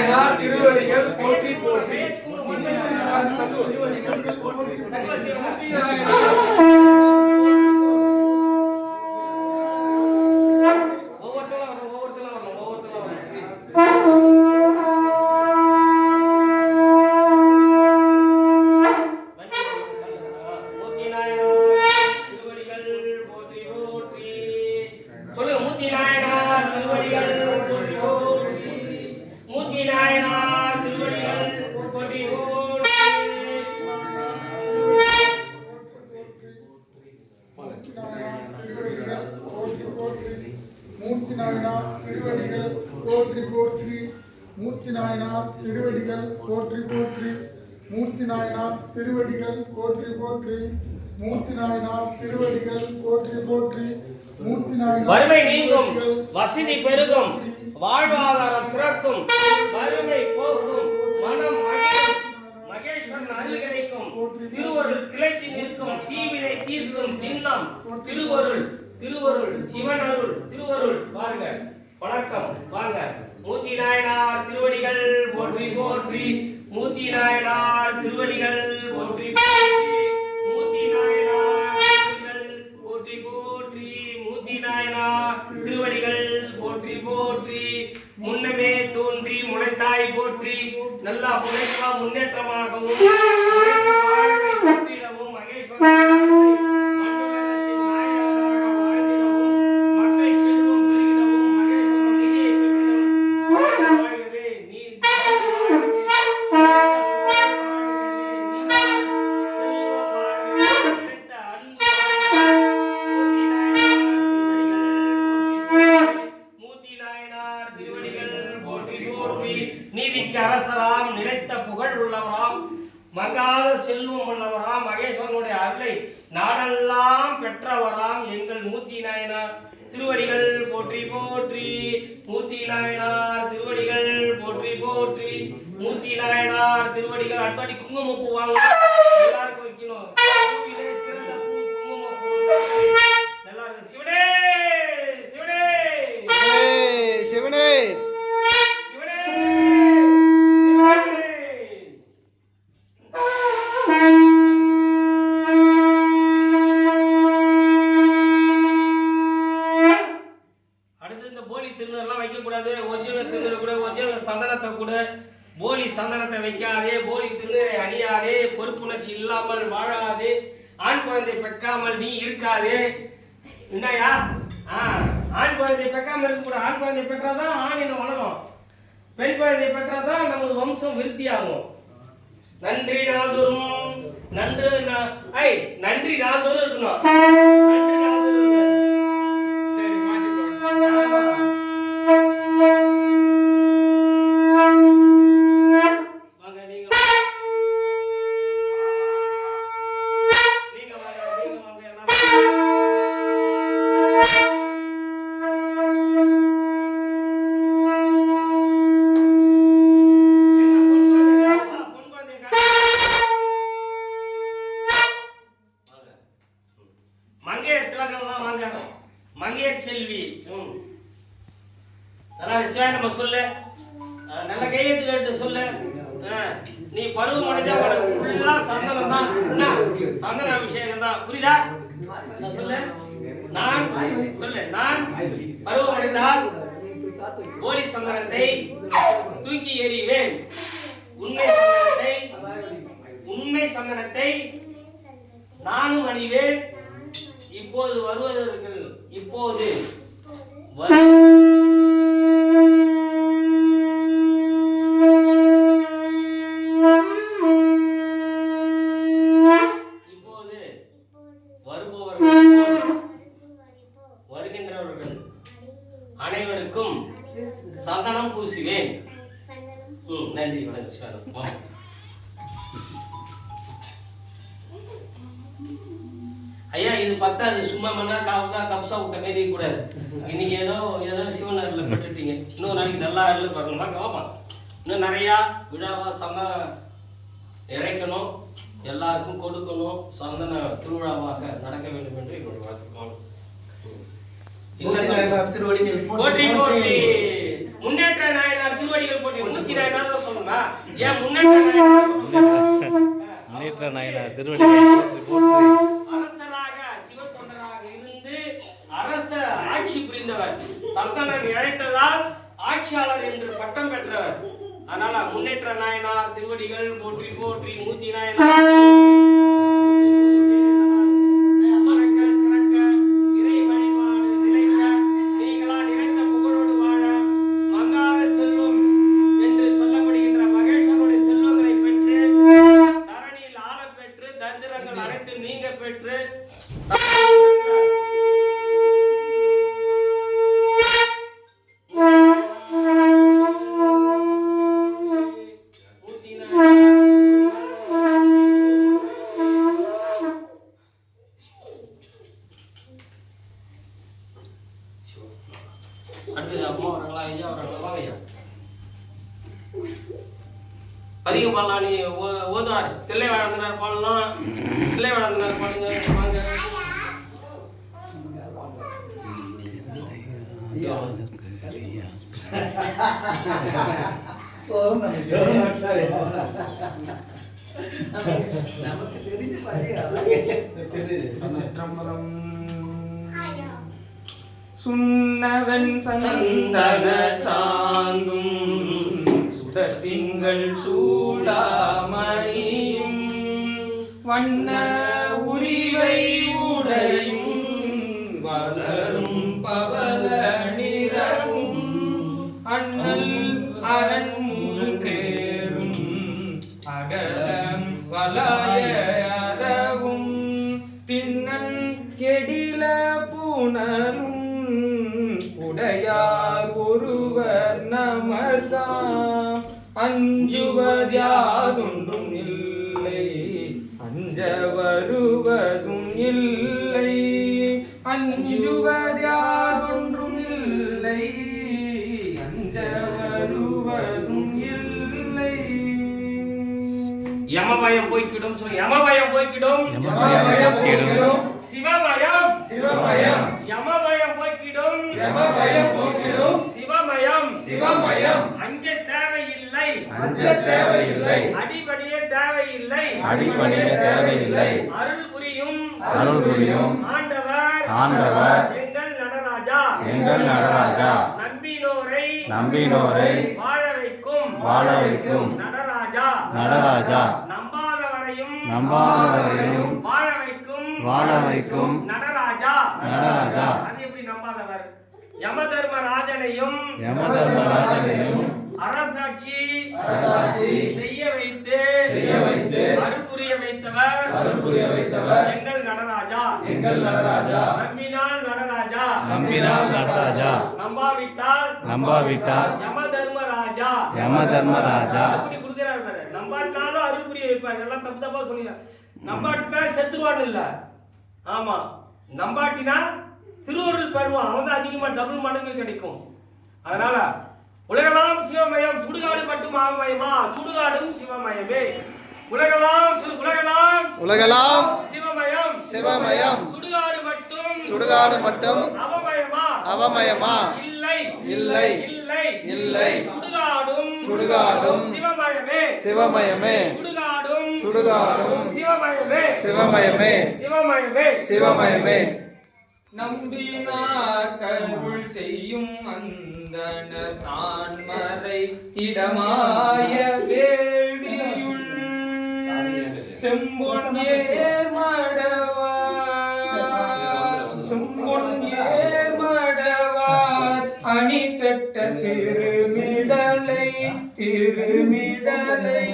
நாயனார் திருவடிகள் போற்றி போற்றி. சங்கு சங்கு நாயனார் ஒவ்வொருத்தரும் வரணும் ஒவ்வொருத்தரும் வரணும் ஒவ்வொருத்தரும் வரணும் மூர்த்தி நாயனார் திருவடிகள் போற்றி போற்றி சொல்லுங்க மூர்த்தி நாயனார் திருவடிகள் போற்றி போற்றி மூர்த்தி நாயனார் திருவடிகள் போற்றி போற்றி மூர்த்தி நாயனார் திருவடிகள் போற்றி போற்றி மூர்த்தி நாயனார் திருவடிகள் போற்றி போற்றி மூர்த்தி நாயனார் திருவடிகள் போற்றி போற்றி மூர்த்தி நாயனார் திருவடிகள் போற்றி போற்றி மூர்த்தி நாயனார் வறுமை நீங்கும் வசதி பெருகும் வாழ்வாதாரம் சிறக்கும் வறுமை போக்கும் மனம் மகேஸ்வரன் அருள் கிடைக்கும் திருவருள் கிளைத்து நிற்கும் தீவினை தீர்க்கும் சின்னம் திருவருள் திருவருள் சிவன் அருள் திருவருள் வாங்க வணக்கம் வாங்க போற்றி மூத்தி மூர்த்தி நாயனார் திருவடிகள் போற்றி போற்றி. மூர்த்தி நாயனார் போற்றி போற்றி. மூர்த்தி நாயனார் திருவடிகள் போற்றி போற்றி. முன்னமே தோன்றி முளைத்தாய் போற்றி. நல்லா முளைப்பா முன்னேற்றமாகவும் உழைப்பு வாழ்வை சுற்றிடவும் மகேஸ்வரன் மண்டலத்தின் நாயகனாக வாழ்ந்திடவும் மற்றை செல்வம் பெருகிடவும் மகேஸ்வரன் நிதியை பெற்றிடவும் வாழ்கவே நீ மூர்த்தி நாயனார் திருவடிகள் போற்றி போற்றி நீதிக்கு அரசராம் நிலைத்த புகழ் உள்ளவராம் மங்காத செல்வம் உள்ளவராம் மகேஸ்வரனுடைய அருளை நாடெல்லாம் பெற்றவராம் எங்கள் மூர்த்தி நாயனார். திருவடிகள் போற்றி போற்றி மூர்த்தி நாயனார் திருவடிகள் போற்றி போற்றி மூர்த்தி நாயனார் திருவடிகள். அடுத்தாடி குங்குமப்பூ வாங்க. எல்லாருக்கும் வைக்கணும் பூவிலே சிறந்த பூ குங்குமப்பூ நல்லா இருக்கு சிவனே சிவனே சிவனே சிவனே சிவனே அடுத்து இந்த போலி திருநெல்லாம் வைக்கக்கூடாது ஒரிஜினல் திருநெல் கூட ஒரிஜினல் சந்தனத்தை கூட போலி சந்தனத்தை வைக்காதே போலி திருநீரை அணியாதே பொறுப்புணர்ச்சி இல்லாமல் வாழாதே ஆண் குழந்தை பெக்காமல் நீ இருக்காதே. என்னையா ஆ ஆண் குழந்தை பெக்காமல் இருக்கக்கூடாது. ஆண் குழந்தை பெற்றாதான் ஆணினம் வளரும். பெண் குழந்தை பெற்றாதான் நமது வம்சம் விருத்தியாகும். நன்றி நாள்தோறும் நன்று ஐ நன்றி நாள்தோறும் இருக்கணும். மங்கையர் செல்வி. ம். நல்லா சிவாய் நம்ம சொல்லு. நல்ல கையெழுத்து கேட்டு சொல்லு. நீ பருவம் அடைஞ்சா உனக்கு ஃபுல்லா சந்தனம் தான். என்ன? சந்தன அபிஷேகம் தான். புரியுதா? நான் சொல்லு. நான் சொல்லு. நான் பருவம் அடைந்தால் போலி சந்தனத்தை தூக்கி எறிவேன். உண்மை சந்தனத்தை உண்மை சந்தனத்தை நானும் அணிவேன். இப்போது வருவதர்கள் இப்போது இப்போது வருபவர்கள் வருகின்றவர்கள் அனைவருக்கும் சந்தனம் பூசுவேன். நன்றி வணக்கம் இது பத்தாது சும்மா மண்ணா காவதா கப்சா விட்ட மாரி கூடாது. இன்னைக்கு ஏதோ ஏதோ சிவன் அருளில் பெற்றுட்டீங்க. இன்னொரு நாளைக்கு நல்லா அருள் பாருங்க. வாங்க இன்னும் நிறையா விழாவா சந்தனம் இழைக்கணும் எல்லாருக்கும் கொடுக்கணும் சந்தன திருவிழாவாக நடக்க வேண்டும் என்று என்னுடைய வாழ்த்துக்கள். முன்னேற்ற நாயனார் திருவடிகள் போட்டி. நூத்தி நாயனார் தான் சொல்லணுமா? ஏன் முன்னேற்ற நாயனார்? முன்னேற்ற நாயனார் திருவடிகள் சந்தனம் இழைத்ததால் ஆட்சியாளர் என்று பட்டம் பெற்றவர். அதனால முன்னேற்ற நாயனார் திருவடிகள் போற்றி போற்றி மூத்தி நாயனார். அதிகம் பாடலாம் நீ ஓதுவார். தில்லை வழங்கினார் பாடலாம் தில்லை வழங்கினார் பாடுங்க வாங்க. நமக்கு தெரிஞ்சு சுண்ணவன் சந்தன சாந்தும் சுடத்திங்கள் சூ நமர்தாம் அஞ்சுவதியாதொன்றும் இல்லை. அஞ்ச வருவதும் இல்லை. அஞ்சுவதியாதொன்றும் இல்லை. அஞ்ச வருவதும் இல்லை. யமபயம் போய்க்கிடும். சொல்லு யமபயம் போய்க்கிடும். யமபயம் போய்க்கிடும். சிவபயம். சிவமயம் யமபயம் போய்க்கிடும். யமபயம் போக்கிடும் சிவமயம் சிவமயம் அஞ்ச தேவையில்லை. அடிபடிய தேவையில்லை. அடிபணிய தேவையில்லை. அருள் புரியும். அருள் புரியும். ஆண்டவர். ஆண்டவர். எங்கள் நடராஜா. எங்கள் நடராஜா. நம்பினோரை. நம்பினோரை. வாழ வைக்கும். வாழ வைக்கும். நடராஜா. நடராஜா. நம்பாதவரையும். நம்பாதவரையும். வாழ வைக்கும். வாழ வைக்கும். நடராஜா. நடராஜா. அது எப்படி நம்பாதவர்? யம தர்மராஜனையும் யம தர்மராஜனையும் அரசாட்சி செய்ய வைத்து செய்ய வைத்து அருள் புரிய வைத்தவர் அருள் புரிய வைத்தவர் எங்கள் நடராஜா. எங்கள் நடராஜா. நம்பினால் நடராஜா. நம்பினால் நடராஜா. நம்பாவிட்டால் நம்பாவிட்டால் யம தர்மராஜா யம தர்மராஜா எப்படி கொடுக்கிறாரு பாரு. நம்பாட்டினாலும் அருள் புரிய வைப்பாரு. எல்லாம் தப்பு தப்பா சொல்லுங்க நம்பாட்டினா செத்துருவான்னு இல்ல. ஆமா. நம்பாட்டினா திருவருள் பெறுவான் அவன் தான் அதிகமா டபுள் மடங்கு கிடைக்கும். அதனால உலகெல்லாம் சிவமயம் சுடுகாடு மட்டும் ஆமயமா சுடுகாடும் சிவமயமே. உலகெல்லாம் சு- உலகெல்லாம் உலகெல்லாம் சிவமயம். சிவமயம். சுடுகாடு மட்டும் சுடுகாடு மட்டும் அவமயமா? அவமயமா? இல்லை. இல்லை. இல்லை. இல்லை. சுடுகாடும் சுடுகாடும் சிவமயமே. சிவமயமே. சுடுகாடும் சுடுகாடும் சிவமயமே. சிவமயமே. சிவமயமே. சிவமயமே. நம்பினார் கருள் செய்யும் அந்தனர் நான் மறை இடமாய வேடியுள் செம்பொன் ஏர்மடவார். செம்பொன் ஏர்மடவார். அணி பெற்ற திருமிடலை திருமிடலை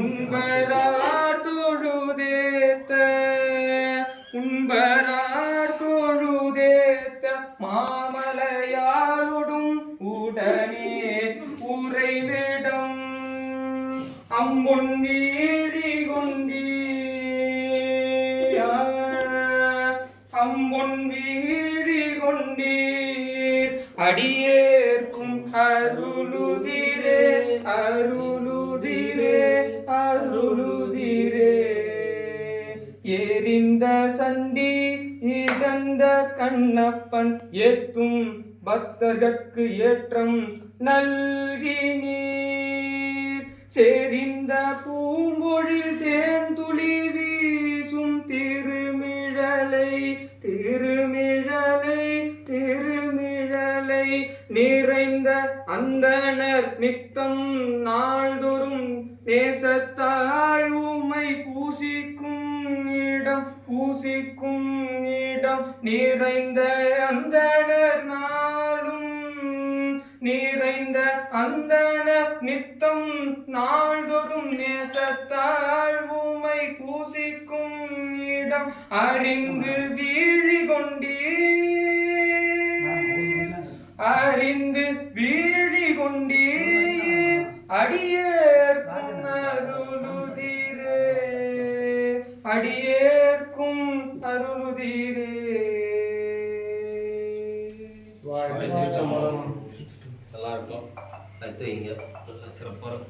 உண்பரார். அம்பொன் வீழி கொண்டீர். அடியேற்கும் அருளுதிரே அருளுதிரே அருளுதிரே. எரிந்த சண்டி இகந்த கண்ணப்பன் ஏத்தும் பக்தர்கட்கு ஏற்றம் நல்கி நீர் செறிந்த பூம்பொழில் தேன் துளி நிறைந்த அந்தனர் நித்தம் நாள்தோறும் நேசத்தால் உமை பூசிக்கும் இடம் பூசிக்கும் இடம். நிறைந்த அந்தனர் நாளும் நிறைந்த அந்தனர் நித்தம் நாள்தோறும் நேசத்தால் உமை பூசிக்கும் இடம். அறிந்து வீழி கொண்டீர் நல்லா இருக்கும் அடுத்து இங்கே சிறப்பாக இருக்கும்